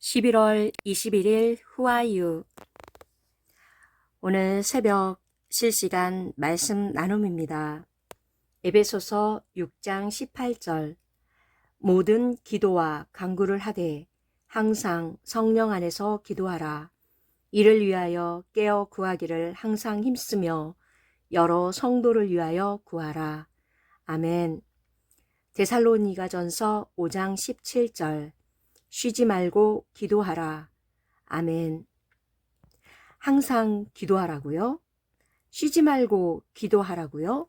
11월 21일 후아유 오늘 새벽 실시간 말씀 나눔입니다. 에베소서 6장 18절 모든 기도와 간구를 하되 항상 성령 안에서 기도하라. 이를 위하여 깨어 구하기를 항상 힘쓰며 여러 성도를 위하여 구하라. 아멘. 데살로니가 전서 5장 17절 쉬지 말고 기도하라. 아멘. 항상 기도하라고요? 쉬지 말고 기도하라고요?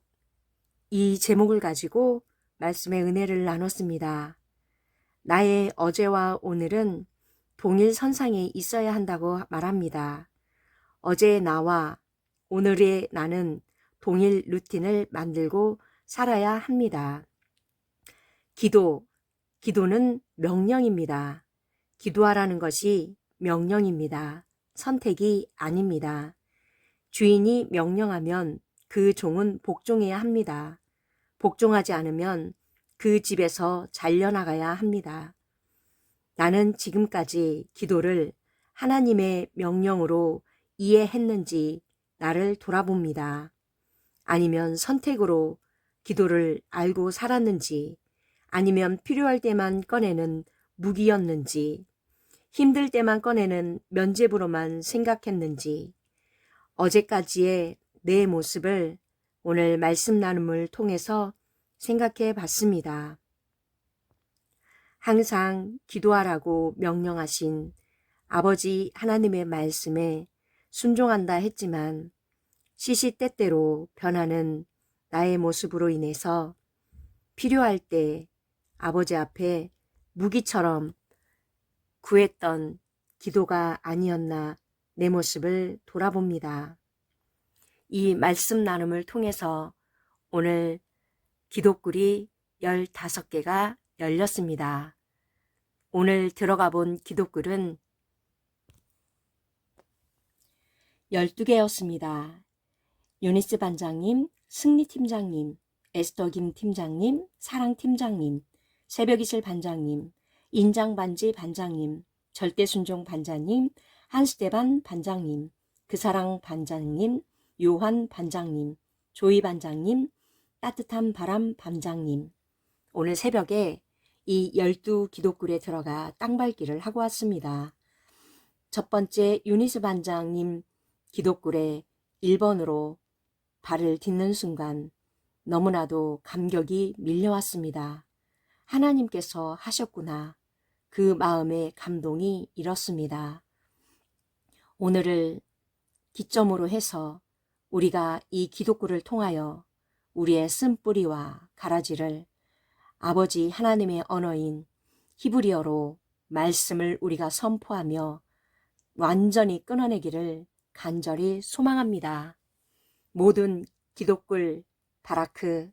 이 제목을 가지고 말씀의 은혜를 나눴습니다. 나의 어제와 오늘은 동일 선상에 있어야 한다고 말합니다. 어제의 나와 오늘의 나는 동일 루틴을 만들고 살아야 합니다. 기도, 기도는 명령입니다. 기도하라는 것이 명령입니다. 선택이 아닙니다. 주인이 명령하면 그 종은 복종해야 합니다. 복종하지 않으면 그 집에서 잘려나가야 합니다. 나는 지금까지 기도를 하나님의 명령으로 이해했는지 나를 돌아봅니다. 아니면 선택으로 기도를 알고 살았는지 아니면 필요할 때만 꺼내는 무기였는지, 힘들 때만 꺼내는 면죄부로만 생각했는지, 어제까지의 내 모습을 오늘 말씀 나눔을 통해서 생각해 봤습니다. 항상 기도하라고 명령하신 아버지 하나님의 말씀에 순종한다 했지만 시시때때로 변하는 나의 모습으로 인해서 필요할 때 아버지 앞에 무기처럼 구했던 기도가 아니었나 내 모습을 돌아봅니다. 이 말씀 나눔을 통해서 오늘 기독글이 15개가 열렸습니다. 오늘 들어가 본 기독글은 12개였습니다. 유니스 반장님, 승리 팀장님, 에스더 김 팀장님, 사랑 팀장님, 새벽이슬 반장님, 인장반지 반장님, 절대순종 반장님, 한스테반 반장님, 그사랑 반장님, 요한 반장님, 조이 반장님, 따뜻한 바람 반장님. 오늘 새벽에 이 열두 기독굴에 들어가 땅밟기를 하고 왔습니다. 첫 번째 유니스 반장님 기독굴에 1번으로 발을 딛는 순간 너무나도 감격이 밀려왔습니다. 하나님께서 하셨구나. 그 마음의 감동이 일었습니다. 오늘을 기점으로 해서 우리가 이 기독구를 통하여 우리의 쓴뿌리와 가라지를 아버지 하나님의 언어인 히브리어로 말씀을 우리가 선포하며 완전히 끊어내기를 간절히 소망합니다. 모든 기독글, 바라크,